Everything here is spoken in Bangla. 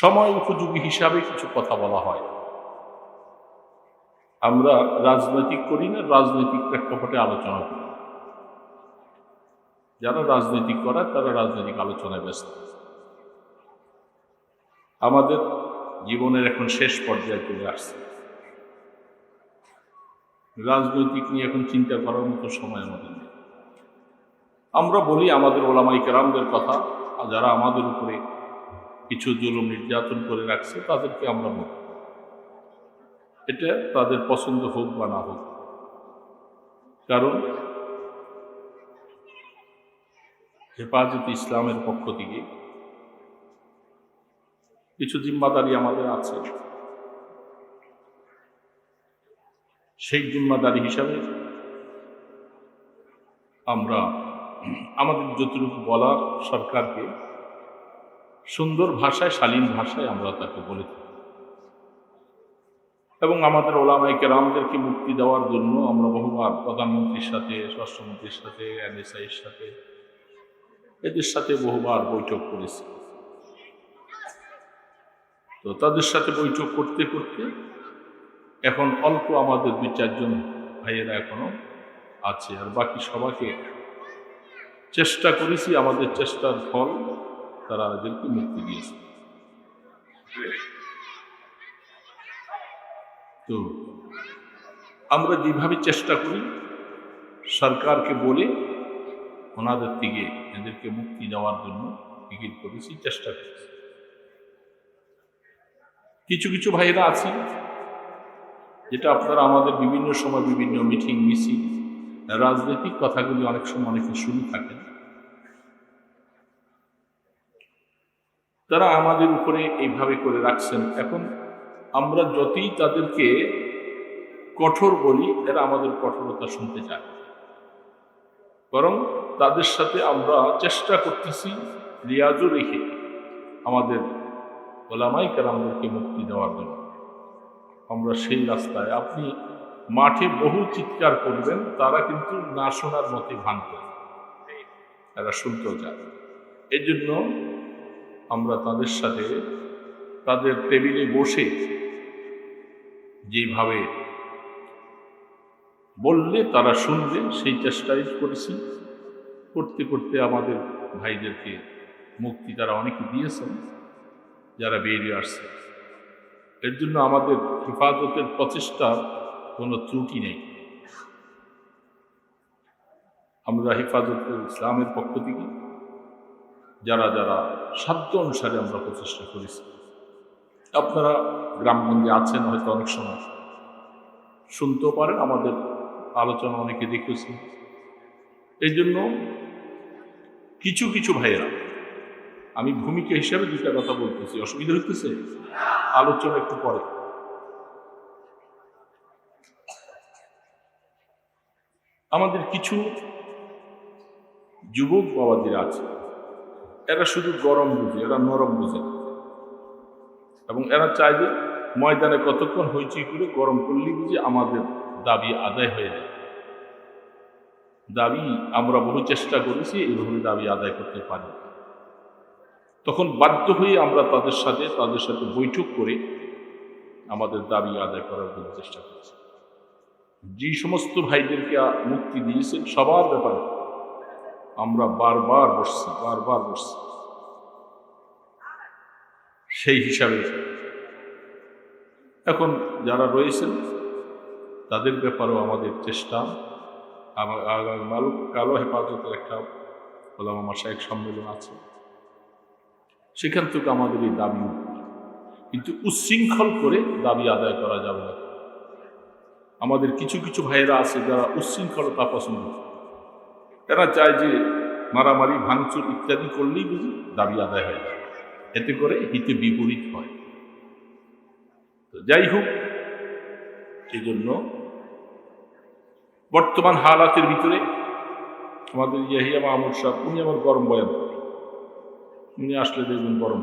সময় উপযোগী হিসাবে কিছু কথা বলা হয়। আমরা রাজনৈতিক করি না, রাজনৈতিক প্রেক্ষাপটে আলোচনা করি। যারা রাজনৈতিক করে, তারা রাজনৈতিক আলোচনায় ব্যস্ত। আমাদের জীবনের এখন শেষ পর্যায়ে চলে আসছে। রাজনৈতিক নিয়ে এখন চিন্তা করার মতো সময় আমাদের নেই। আমরা বলি আমাদের ওলামাই কেরামদের কথা যারা আমাদের উপরে কিছু জুলুম নির্যাতন করে রাখছে, তাদেরকে আমরা বলি এটা তাদের পছন্দ হোক বা না হোক। কারণ হেফাজত ইসলামের পক্ষ থেকে কিছু জিম্মাদারি আমাদের আছে। সেই জিম্মাদারি হিসাবে আমরা আমাদের যতটুকু বলার সরকারকে সুন্দর ভাষায়, শালীন ভাষায় আমরা তাকে বলে থাকি। এবং আমাদের ওলামাই কেরামদেরকে মুক্তি দেওয়ার জন্য আমরা বহুবার প্রধানমন্ত্রীর সাথে, স্বরাষ্ট্রমন্ত্রীর সাথে, এনএসআইয়ের সাথে, এদের সাথে বহুবার বৈঠক করেছি। তো তাদের সাথে বৈঠক করতে করতে এখন অল্প আমাদের দুই চারজন ভাইয়েরা এখনও আছে। আর বাকি সবাইকে চেষ্টা করেছি আমাদের চেষ্টার ফল তারা এদেরকে মুক্তি দিয়েছে। তো আমরা যেভাবে চেষ্টা করি, সরকারকে বলে ওনাদের থেকে এদেরকে মুক্তি দেওয়ার জন্য টিকিট করেছি, চেষ্টা করেছি। কিছু কিছু ভাইয়েরা আছে যেটা আপনারা আমাদের বিভিন্ন সময় বিভিন্ন মিটিং, মিছিল, রাজনৈতিক কথাগুলি অনেক সময় অনেকে শুনে থাকেন। তারা আমাদের উপরে এইভাবে করে রাখছেন। এখন আমরা যতই তাদেরকে কঠোর বলি, এরা আমাদের কঠোরতা শুনতে চায়। বরং তাদের সাথে আমরা চেষ্টা করতেছি রিয়াজও রেখে আমাদের ওলামাই কারামদেরকে মুক্তি দেওয়ার জন্য। আমরা সেই রাস্তায়, আপনি মাঠে বহু চিৎকার করবেন, তারা কিন্তু না শোনার মতে করে। তারা শুনতেও চায়। এই জন্য আমরা তাদের সাথে তাদের টেবিলে বসে যেভাবে বললে তারা শুনবে সেই চেষ্টাই করেছি। করতে করতে আমাদের ভাইদেরকে মুক্তি তারা অনেকে দিয়েছেন, যারা বেরিয়ে আসছে। এর জন্য আমাদের হেফাজতের প্রচেষ্টার কোনো ত্রুটি নেই। আমরা হেফাজত ইসলামের পক্ষ থেকে। যারা যারা সাধ্য অনুসারে আমরা প্রচেষ্টা করেছি আপনারা গ্রামগঞ্জে আছেন হয়তো অনেক সময়। শুনতেও পারেন, আমাদের আলোচনা অনেকে দেখেছি এই জন্য কিছু কিছু ভাইয়েরা, আমি ভূমিকা হিসাবে দুটা কথা বলতেছি। অসুবিধা হইতেছে? আলোচনা একটু পরে। আমাদের কিছু যুবক বাবাদের আছে। এরা শুধু গরম বুঝে, এরা নরম বুঝে। এবং এরা চায় যে ময়দানে কতক্ষণ হইচই করে গরম করলেই বুঝি আমাদের দাবি আদায় হয়ে যায়। দাবি আমরা বহু চেষ্টা করেছি এইভাবে দাবি আদায় করতে পারি। তখন বাধ্য হয়ে আমরা তাদের সাথে তাদের সাথে বৈঠক করে আমাদের দাবি আদায় করার জন্য চেষ্টা করছি। যে সমস্ত ভাইদেরকে মুক্তি দিয়েছেন সবার ব্যাপারে আমরা বারবার বসছি বারবার বসছি। সেই হিসাবে এখন যারা রয়েছেন, তাদের ব্যাপারেও আমাদের চেষ্টা। আমার আগামীকাল কালো হেফাজতের একটা ওলামা মাসায়ক সম্মেলন আছে। সেখান থেকে আমাদের এই দাবি কিন্তু উচ্ছৃঙ্খল করে দাবি আদায় করা যাবে না। আমাদের কিছু কিছু ভাইয়েরা আছে যারা উচ্ছৃঙ্খলতা পছন্দ করে। এরা চায় যে মারামারি, ভাঙচুর ইত্যাদি করলেই বুঝি দাবি আদায় হয়ে যায় এতে করে হিতে বিপরীত হয় তো যাই হোক এই জন্য বর্তমান হালাতের ভিতরে আমাদের ইয়াহিয়া মাহমুদ সাহেব, উনি আমার গরম বয়ান। উনি আসলে দেখবেন গরম